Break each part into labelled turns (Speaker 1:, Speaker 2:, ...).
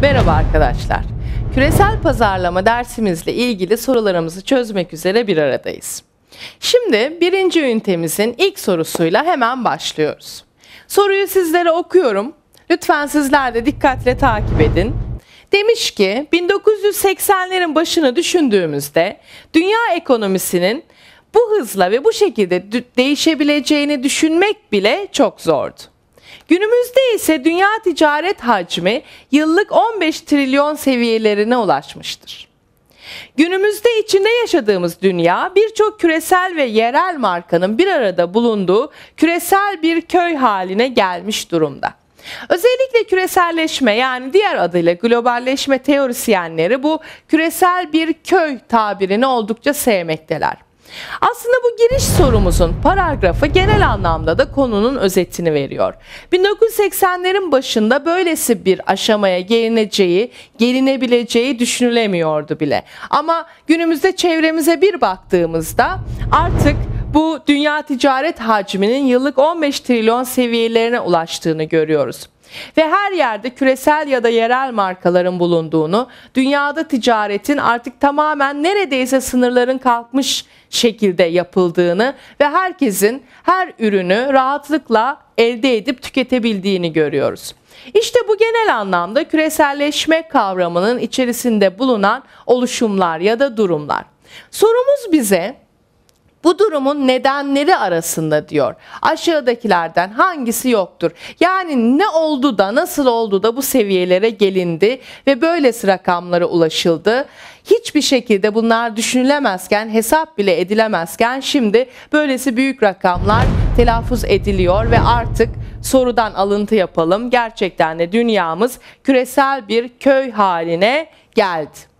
Speaker 1: Merhaba arkadaşlar. Küresel pazarlama dersimizle ilgili sorularımızı çözmek üzere bir aradayız. Şimdi birinci ünitemizin ilk sorusuyla hemen başlıyoruz. Soruyu sizlere okuyorum. Lütfen sizler de dikkatle takip edin. Demiş ki 1980'lerin başını düşündüğümüzde dünya ekonomisinin bu hızla ve bu şekilde değişebileceğini düşünmek bile çok zordu. Günümüzde ise dünya ticaret hacmi yıllık 15 trilyon seviyelerine ulaşmıştır. Günümüzde içinde yaşadığımız dünya birçok küresel ve yerel markanın bir arada bulunduğu küresel bir köy haline gelmiş durumda. Özellikle küreselleşme yani diğer adıyla globalleşme teorisyenleri bu küresel bir köy tabirini oldukça sevmekteler. Aslında bu giriş sorumuzun paragrafı genel anlamda da konunun özetini veriyor. 1980'lerin başında böylesi bir aşamaya gelineceği, gelinebileceği düşünülemiyordu bile. Ama günümüzde çevremize bir baktığımızda artık bu dünya ticaret hacminin yıllık 15 trilyon seviyelerine ulaştığını görüyoruz. Ve her yerde küresel ya da yerel markaların bulunduğunu, dünyada ticaretin artık tamamen neredeyse sınırların kalkmış şekilde yapıldığını ve herkesin her ürünü rahatlıkla elde edip tüketebildiğini görüyoruz. İşte bu genel anlamda küreselleşme kavramının içerisinde bulunan oluşumlar ya da durumlar. Sorumuz bize bu durumun nedenleri arasında diyor. Aşağıdakilerden hangisi yoktur? Yani ne oldu da nasıl oldu da bu seviyelere gelindi ve böylesi rakamlara ulaşıldı? Hiçbir şekilde bunlar düşünülemezken, hesap bile edilemezken şimdi böylesi büyük rakamlar telaffuz ediliyor ve artık sorudan alıntı yapalım. Gerçekten de dünyamız küresel bir köy haline geldi.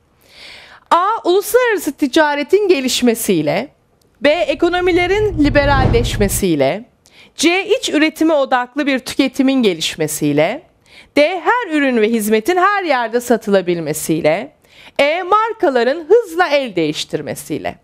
Speaker 1: A. Uluslararası ticaretin gelişmesiyle B. Ekonomilerin liberalleşmesiyle C. iç üretime odaklı bir tüketimin gelişmesiyle D. Her ürün ve hizmetin her yerde satılabilmesiyle E. Markaların hızla el değiştirmesiyle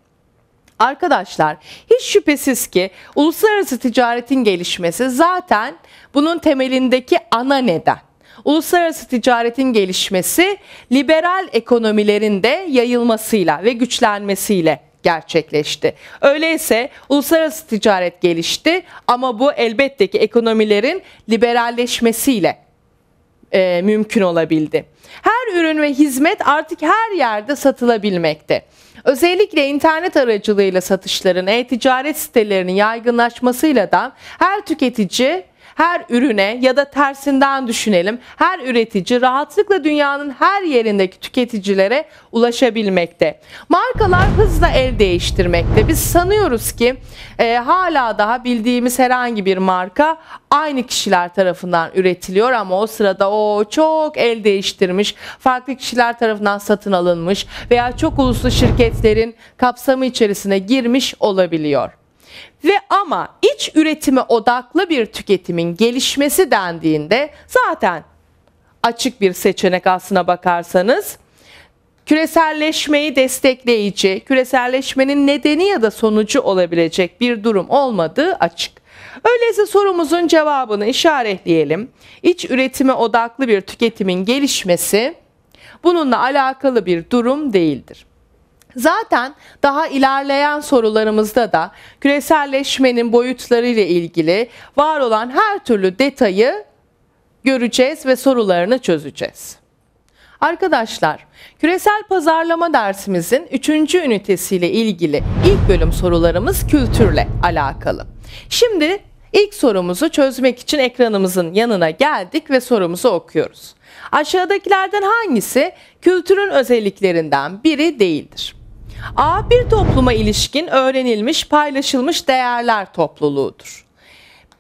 Speaker 1: Arkadaşlar hiç şüphesiz ki uluslararası ticaretin gelişmesi zaten bunun temelindeki ana neden. Uluslararası ticaretin gelişmesi liberal ekonomilerin de yayılmasıyla ve güçlenmesiyle gerçekleşti. Öyleyse uluslararası ticaret gelişti ama bu elbette ki ekonomilerin liberalleşmesiyle e, mümkün olabildi. Her ürün ve hizmet artık her yerde satılabilmekte. Özellikle internet aracılığıyla satışların, e-ticaret sitelerinin yaygınlaşmasıyla da her tüketici her ürüne ya da tersinden düşünelim her üretici rahatlıkla dünyanın her yerindeki tüketicilere ulaşabilmekte. Markalar hızla el değiştirmekte. Biz sanıyoruz ki e, hala daha bildiğimiz herhangi bir marka aynı kişiler tarafından üretiliyor ama o sırada o çok el değiştirmiş, farklı kişiler tarafından satın alınmış veya çok uluslu şirketlerin kapsamı içerisine girmiş olabiliyor. Ve ama iç üretime odaklı bir tüketimin gelişmesi dendiğinde zaten açık bir seçenek aslına bakarsanız küreselleşmeyi destekleyici, küreselleşmenin nedeni ya da sonucu olabilecek bir durum olmadığı açık. Öyleyse sorumuzun cevabını işaretleyelim. İç üretime odaklı bir tüketimin gelişmesi bununla alakalı bir durum değildir. Zaten daha ilerleyen sorularımızda da küreselleşmenin boyutları ile ilgili var olan her türlü detayı göreceğiz ve sorularını çözeceğiz. Arkadaşlar, küresel pazarlama dersimizin 3. ünitesiyle ilgili ilk bölüm sorularımız kültürle alakalı. Şimdi ilk sorumuzu çözmek için ekranımızın yanına geldik ve sorumuzu okuyoruz. Aşağıdakilerden hangisi kültürün özelliklerinden biri değildir? A. Bir topluma ilişkin öğrenilmiş, paylaşılmış değerler topluluğudur.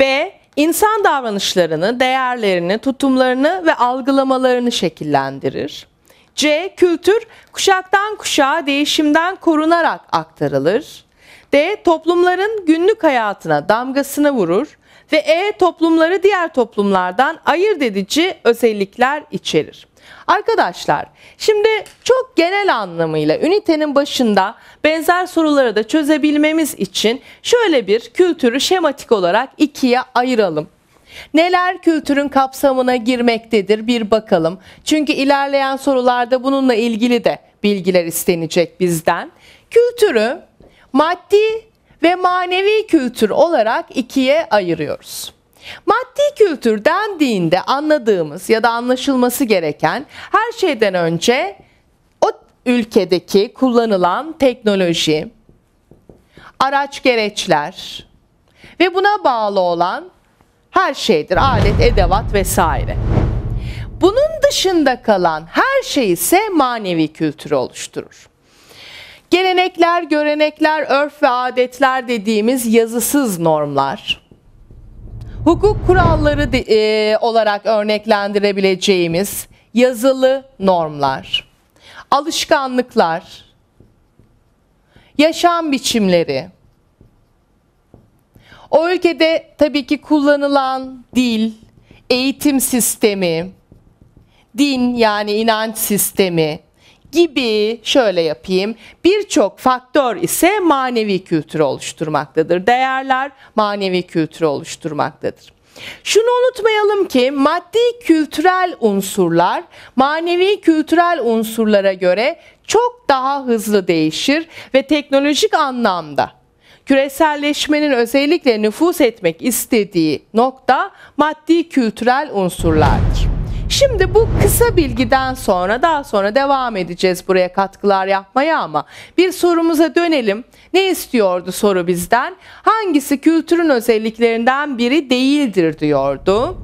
Speaker 1: B. İnsan davranışlarını, değerlerini, tutumlarını ve algılamalarını şekillendirir. C. Kültür kuşaktan kuşağa değişimden korunarak aktarılır. D. Toplumların günlük hayatına damgasını vurur. Ve E. Toplumları diğer toplumlardan ayırt edici özellikler içerir. Arkadaşlar şimdi çok genel anlamıyla ünitenin başında benzer soruları da çözebilmemiz için şöyle bir kültürü şematik olarak ikiye ayıralım. Neler kültürün kapsamına girmektedir bir bakalım. Çünkü ilerleyen sorularda bununla ilgili de bilgiler istenecek bizden. Kültürü maddi ve manevi kültür olarak ikiye ayırıyoruz. Maddi kültür dendiğinde anladığımız ya da anlaşılması gereken her şeyden önce o ülkedeki kullanılan teknoloji, araç gereçler ve buna bağlı olan her şeydir. Alet, edevat vesaire. Bunun dışında kalan her şey ise manevi kültürü oluşturur. Gelenekler, görenekler, örf ve adetler dediğimiz yazısız normlar, hukuk kuralları e, olarak örneklendirebileceğimiz yazılı normlar, alışkanlıklar, yaşam biçimleri, o ülkede tabii ki kullanılan dil, eğitim sistemi, din yani inanç sistemi gibi şöyle yapayım birçok faktör ise manevi kültürü oluşturmaktadır. Değerler manevi kültürü oluşturmaktadır. Şunu unutmayalım ki maddi kültürel unsurlar manevi kültürel unsurlara göre çok daha hızlı değişir ve teknolojik anlamda küreselleşmenin özellikle nüfus etmek istediği nokta maddi kültürel unsurlardır. Şimdi bu kısa bilgiden sonra daha sonra devam edeceğiz buraya katkılar yapmaya ama bir sorumuza dönelim. Ne istiyordu soru bizden? Hangisi kültürün özelliklerinden biri değildir diyordu.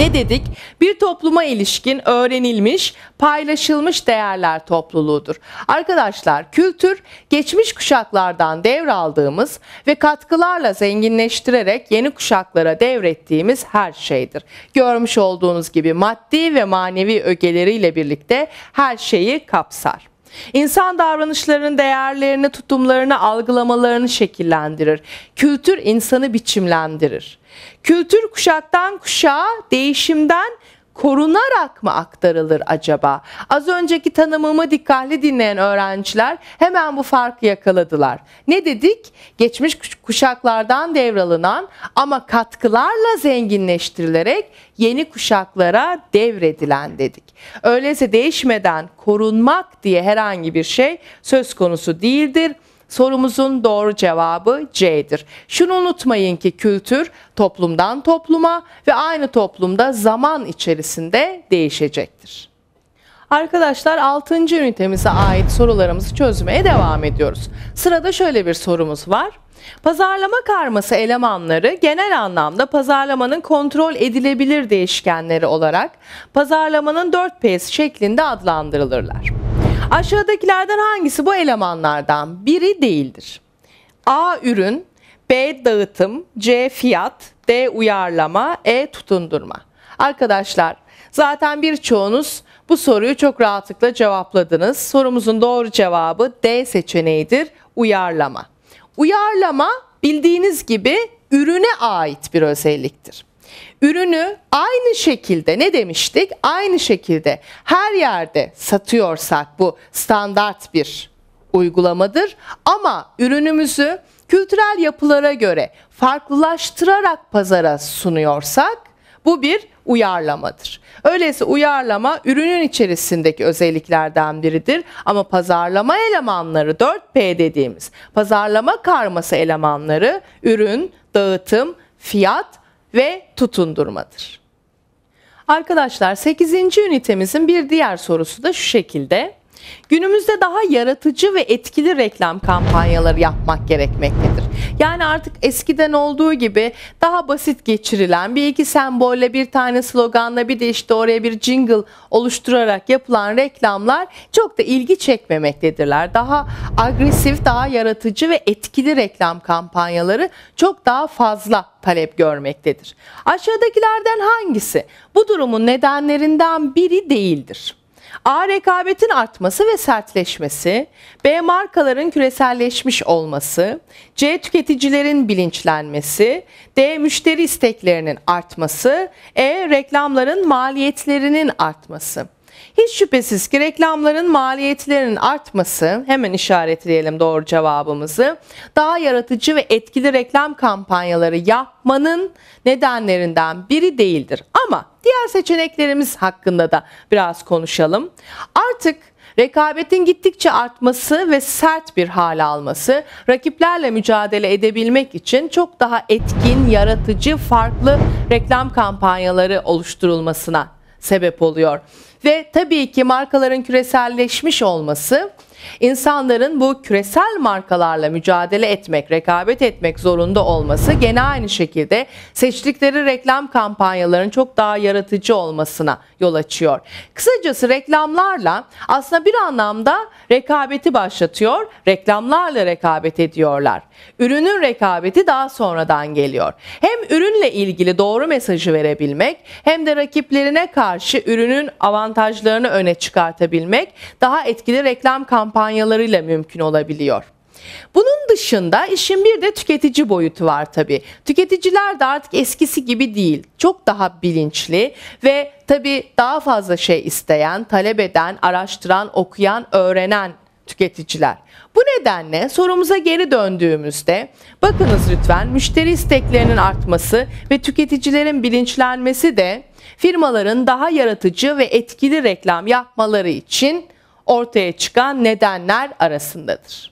Speaker 1: Ne dedik? Bir topluma ilişkin öğrenilmiş, paylaşılmış değerler topluluğudur. Arkadaşlar kültür geçmiş kuşaklardan devraldığımız ve katkılarla zenginleştirerek yeni kuşaklara devrettiğimiz her şeydir. Görmüş olduğunuz gibi maddi ve manevi ögeleriyle birlikte her şeyi kapsar. İnsan davranışlarının değerlerini, tutumlarını, algılamalarını şekillendirir. Kültür insanı biçimlendirir. Kültür kuşaktan kuşağa değişimden korunarak mı aktarılır acaba? Az önceki tanımımı dikkatli dinleyen öğrenciler hemen bu farkı yakaladılar. Ne dedik? Geçmiş kuşaklardan devralınan ama katkılarla zenginleştirilerek yeni kuşaklara devredilen dedik. Öyleyse değişmeden korunmak diye herhangi bir şey söz konusu değildir. Sorumuzun doğru cevabı C'dir. Şunu unutmayın ki kültür toplumdan topluma ve aynı toplumda zaman içerisinde değişecektir. Arkadaşlar 6. ünitemize ait sorularımızı çözmeye devam ediyoruz. Sırada şöyle bir sorumuz var. Pazarlama karması elemanları genel anlamda pazarlamanın kontrol edilebilir değişkenleri olarak pazarlamanın 4 P's şeklinde adlandırılırlar. Aşağıdakilerden hangisi bu elemanlardan biri değildir? A. Ürün B. Dağıtım C. Fiyat D. Uyarlama E. Tutundurma Arkadaşlar zaten birçoğunuz bu soruyu çok rahatlıkla cevapladınız. Sorumuzun doğru cevabı D seçeneğidir. Uyarlama. Uyarlama bildiğiniz gibi ürüne ait bir özelliktir. Ürünü aynı şekilde ne demiştik? Aynı şekilde her yerde satıyorsak bu standart bir uygulamadır. Ama ürünümüzü kültürel yapılara göre farklılaştırarak pazara sunuyorsak bu bir uyarlamadır. Öyleyse uyarlama ürünün içerisindeki özelliklerden biridir ama pazarlama elemanları 4P dediğimiz pazarlama karması elemanları ürün, dağıtım, fiyat ve tutundurmadır. Arkadaşlar 8. ünitemizin bir diğer sorusu da şu şekilde. Günümüzde daha yaratıcı ve etkili reklam kampanyaları yapmak gerekmektedir. Yani artık eskiden olduğu gibi daha basit geçirilen bir iki sembolle bir tane sloganla bir de işte oraya bir jingle oluşturarak yapılan reklamlar çok da ilgi çekmemektedirler. Daha agresif, daha yaratıcı ve etkili reklam kampanyaları çok daha fazla talep görmektedir. Aşağıdakilerden hangisi bu durumun nedenlerinden biri değildir? A. Rekabetin artması ve sertleşmesi. B. Markaların küreselleşmiş olması. C. Tüketicilerin bilinçlenmesi. D. Müşteri isteklerinin artması. E. Reklamların maliyetlerinin artması. Hiç şüphesiz ki reklamların maliyetlerinin artması, hemen işaretleyelim doğru cevabımızı, daha yaratıcı ve etkili reklam kampanyaları yapmanın nedenlerinden biri değildir. Ama diğer seçeneklerimiz hakkında da biraz konuşalım. Artık Rekabetin gittikçe artması ve sert bir hale alması, rakiplerle mücadele edebilmek için çok daha etkin, yaratıcı, farklı reklam kampanyaları oluşturulmasına sebep oluyor. Ve tabii ki markaların küreselleşmiş olması insanların bu küresel markalarla mücadele etmek, rekabet etmek zorunda olması gene aynı şekilde seçtikleri reklam kampanyalarının çok daha yaratıcı olmasına yol açıyor. Kısacası reklamlarla aslında bir anlamda rekabeti başlatıyor, reklamlarla rekabet ediyorlar. Ürünün rekabeti daha sonradan geliyor. Hem ürünle ilgili doğru mesajı verebilmek hem de rakiplerine karşı ürünün avantajlarını öne çıkartabilmek daha etkili reklam kampanyalarıyla mümkün olabiliyor. Bunun dışında işin bir de tüketici boyutu var tabii. Tüketiciler de artık eskisi gibi değil. Çok daha bilinçli ve tabii daha fazla şey isteyen, talep eden, araştıran, okuyan, öğrenen tüketiciler. Bu nedenle sorumuza geri döndüğümüzde bakınız lütfen müşteri isteklerinin artması ve tüketicilerin bilinçlenmesi de firmaların daha yaratıcı ve etkili reklam yapmaları için ortaya çıkan nedenler arasındadır.